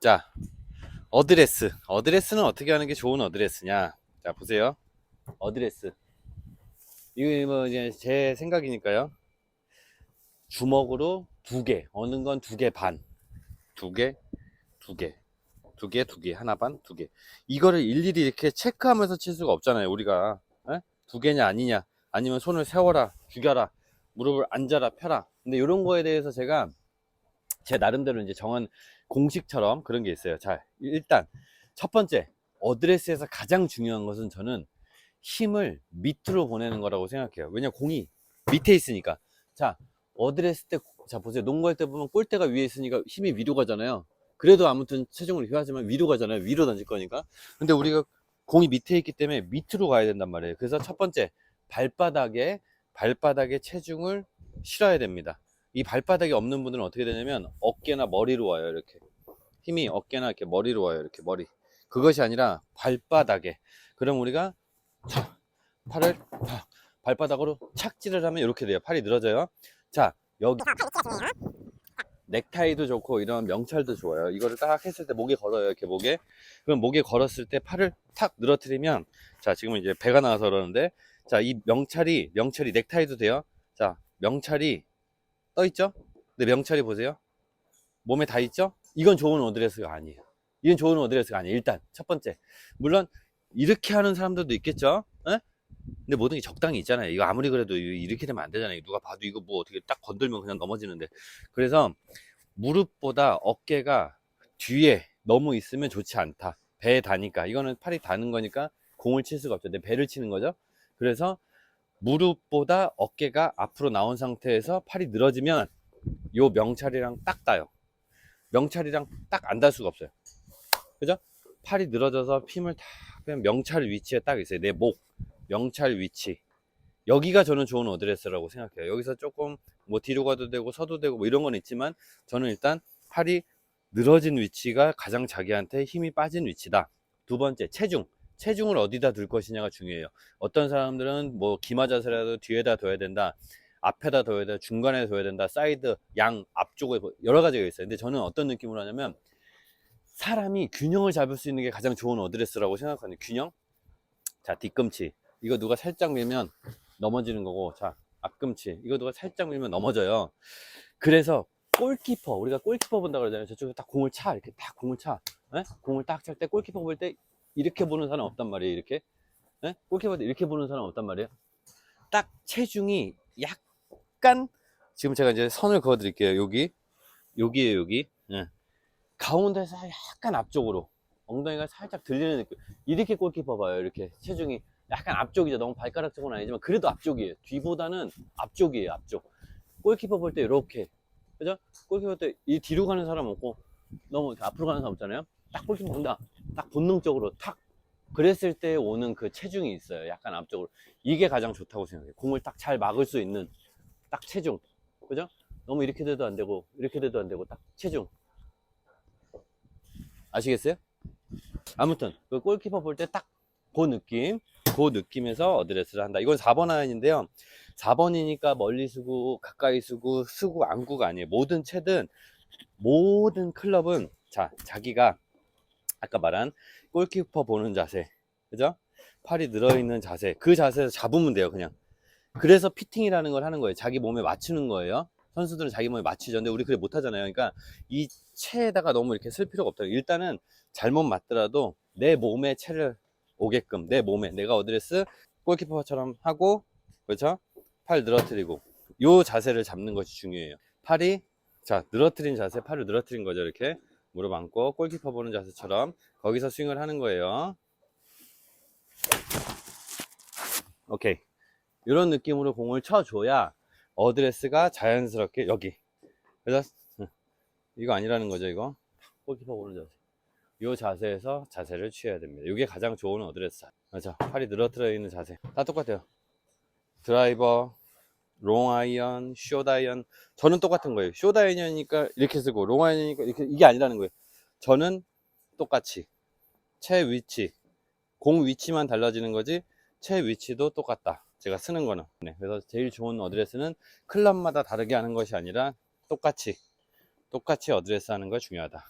자, 어드레스. 어드레스는 어떻게 하는 게 좋은 어드레스냐? 자, 보세요. 어드레스. 이거 뭐 이제 제 생각이니까요. 주먹으로 두 개, 어느 건 두 개 반. 두 개, 두 개. 두 개, 두 개, 하나 반, 두 개. 이거를 일일이 이렇게 체크하면서 칠 수가 없잖아요, 우리가. 에? 두 개냐, 아니냐. 아니면 손을 세워라, 죽여라, 무릎을 앉아라, 펴라. 근데 이런 거에 대해서 제가 제 나름대로 이제 정한 공식처럼 그런 게 있어요. 자, 일단 첫 번째 어드레스에서 가장 중요한 것은 저는 힘을 밑으로 보내는 거라고 생각해요. 왜냐 공이 밑에 있으니까. 자, 어드레스 때, 자 보세요. 농구할 때 보면 골대가 위에 있으니까 힘이 위로 가잖아요. 그래도 아무튼 체중을 유하지만 위로 가잖아요. 위로 던질 거니까. 근데 우리가 공이 밑에 있기 때문에 밑으로 가야 된단 말이에요. 그래서 첫 번째 발바닥에 발바닥에 체중을 실어야 됩니다. 이 발바닥이 없는 분들은 어떻게 되냐면 어깨나 머리로 와요. 이렇게 힘이 어깨나 이렇게 머리로 와요. 이렇게 머리. 그것이 아니라 발바닥에. 그럼 우리가 자, 팔을 팍, 발바닥으로 착지를 하면 이렇게 돼요. 팔이 늘어져요. 자, 여기 넥타이도 좋고 이런 명찰도 좋아요. 이거를 딱 했을 때 목에 걸어요. 이렇게 목에. 그럼 목에 걸었을 때 팔을 탁 늘어뜨리면 자, 지금은 이제 배가 나와서 그러는데 자, 이 명찰이 명찰이 넥타이도 돼요. 자, 명찰이 떠 있죠? 근데 명찰이 보세요. 몸에 다 있죠? 이건 좋은 어드레스가 아니에요. 이건 좋은 어드레스가 아니에요. 일단 첫 번째. 물론 이렇게 하는 사람들도 있겠죠? 에? 근데 모든 게 적당히 있잖아요. 이거 아무리 그래도 이- 이렇게 되면 안 되잖아요. 누가 봐도 이거 뭐 어떻게 딱 건들면 그냥 넘어지는데. 그래서 무릎보다 어깨가 뒤에 너무 있으면 좋지 않다. 배에 다니까. 이거는 팔이 닿는 거니까 공을 칠 수가 없죠. 내 배를 치는 거죠. 그래서 무릎보다 어깨가 앞으로 나온 상태에서 팔이 늘어지면 요 명찰이랑 딱 닿아요. 명찰이랑 딱 안 닿을 수가 없어요. 그죠? 팔이 늘어져서 힘을 다 빼면 명찰 위치에 딱 있어요. 내 목, 명찰 위치. 여기가 저는 좋은 어드레스라고 생각해요. 여기서 조금 뭐 뒤로 가도 되고 서도 되고 뭐 이런 건 있지만 저는 일단 팔이 늘어진 위치가 가장 자기한테 힘이 빠진 위치다. 두 번째, 체중. 체중을 어디다 둘 것이냐가 중요해요. 어떤 사람들은 뭐 기마 자세라도 뒤에다 둬야 된다. 앞에다 둬야 된다. 중간에 둬야 된다. 사이드, 양, 앞쪽에 뭐 여러 가지가 있어요. 근데 저는 어떤 느낌으로 하냐면 사람이 균형을 잡을 수 있는 게 가장 좋은 어드레스라고 생각하는 균형. 자, 뒤꿈치. 이거 누가 살짝 밀면 넘어지는 거고. 자, 앞꿈치. 이거 누가 살짝 밀면 넘어져요. 그래서 골키퍼, 우리가 골키퍼 본다 그러잖아요. 저쪽에 딱 공을 차. 이렇게 딱 공을 차. 에? 공을 딱 찰 때 골키퍼 볼 때 이렇게 보는 사람 없단 말이에요. 이렇게. 에? 골키퍼 때 이렇게 보는 사람 없단 말이에요. 딱 체중이 약간 지금 제가 이제 선을 그어 드릴게요. 여기. 여기에요, 여기. 예. 가운데서 약간 앞쪽으로 엉덩이가 살짝 들리는 느낌 이렇게 골키퍼 봐요 이렇게 체중이 약간 앞쪽이죠 너무 발가락 쪽은 아니지만 그래도 앞쪽이에요 뒤보다는 앞쪽이에요 앞쪽 골키퍼 볼 때 이렇게 그죠 골키퍼 볼 때 이 뒤로 가는 사람 없고 너무 앞으로 가는 사람 없잖아요 딱 골키퍼 본다 딱 본능적으로 탁 그랬을 때 오는 그 체중이 있어요. 약간 앞쪽으로. 이게 가장 좋다고 생각해요. 공을 딱 잘 막을 수 있는 딱 체중. 그죠? 너무 이렇게 돼도 안 되고 이렇게 돼도 안 되고 딱 체중. 아시겠어요? 아무튼 그 골키퍼 볼 때 딱 그 느낌 그 느낌에서 어드레스를 한다. 이건 4번 아인인데요. 4번이니까 멀리 쓰고 가까이 쓰고 쓰고 안구가 아니에요. 모든 채든 모든 클럽은 자 자기가 아까 말한 골키퍼 보는 자세 그죠? 팔이 늘어있는 자세 그 자세에서 잡으면 돼요 그냥 그래서 피팅이라는 걸 하는 거예요 자기 몸에 맞추는 거예요 선수들은 자기 몸에 맞추죠 근데 우리 그래 못하잖아요 그러니까 이 체에다가 너무 이렇게 쓸 필요가 없다. 일단은 잘못 맞더라도 내 몸에 체를 오게끔 내 몸에 내가 어드레스 골키퍼처럼 하고 그렇죠? 팔 늘어뜨리고 요 자세를 잡는 것이 중요해요. 팔이 자 늘어뜨린 자세, 팔을 늘어뜨린 거죠. 이렇게 무릎 안고 골키퍼 보는 자세처럼 거기서 스윙을 하는 거예요. 오케이. 이런 느낌으로 공을 쳐줘야 어드레스가 자연스럽게 여기 그래서 이거 아니라는 거죠, 이거. 골키퍼 보는 자세. 이 자세에서 자세를 취해야 됩니다. 이게 가장 좋은 어드레스. 맞아. 팔이 늘어뜨려 있는 자세. 다 똑같아요. 드라이버, 롱 아이언, 숏 아이언. 저는 똑같은 거예요. 숏 아이언이니까 이렇게 쓰고, 롱 아이언이니까 이렇게, 이게 아니라는 거예요. 저는 똑같이. 채 위치. 공 위치만 달라지는 거지, 채 위치도 똑같다. 제가 쓰는 거는. 네, 그래서 제일 좋은 어드레스는 클럽마다 다르게 하는 것이 아니라 똑같이 똑같이 어드레스 하는 거 중요하다.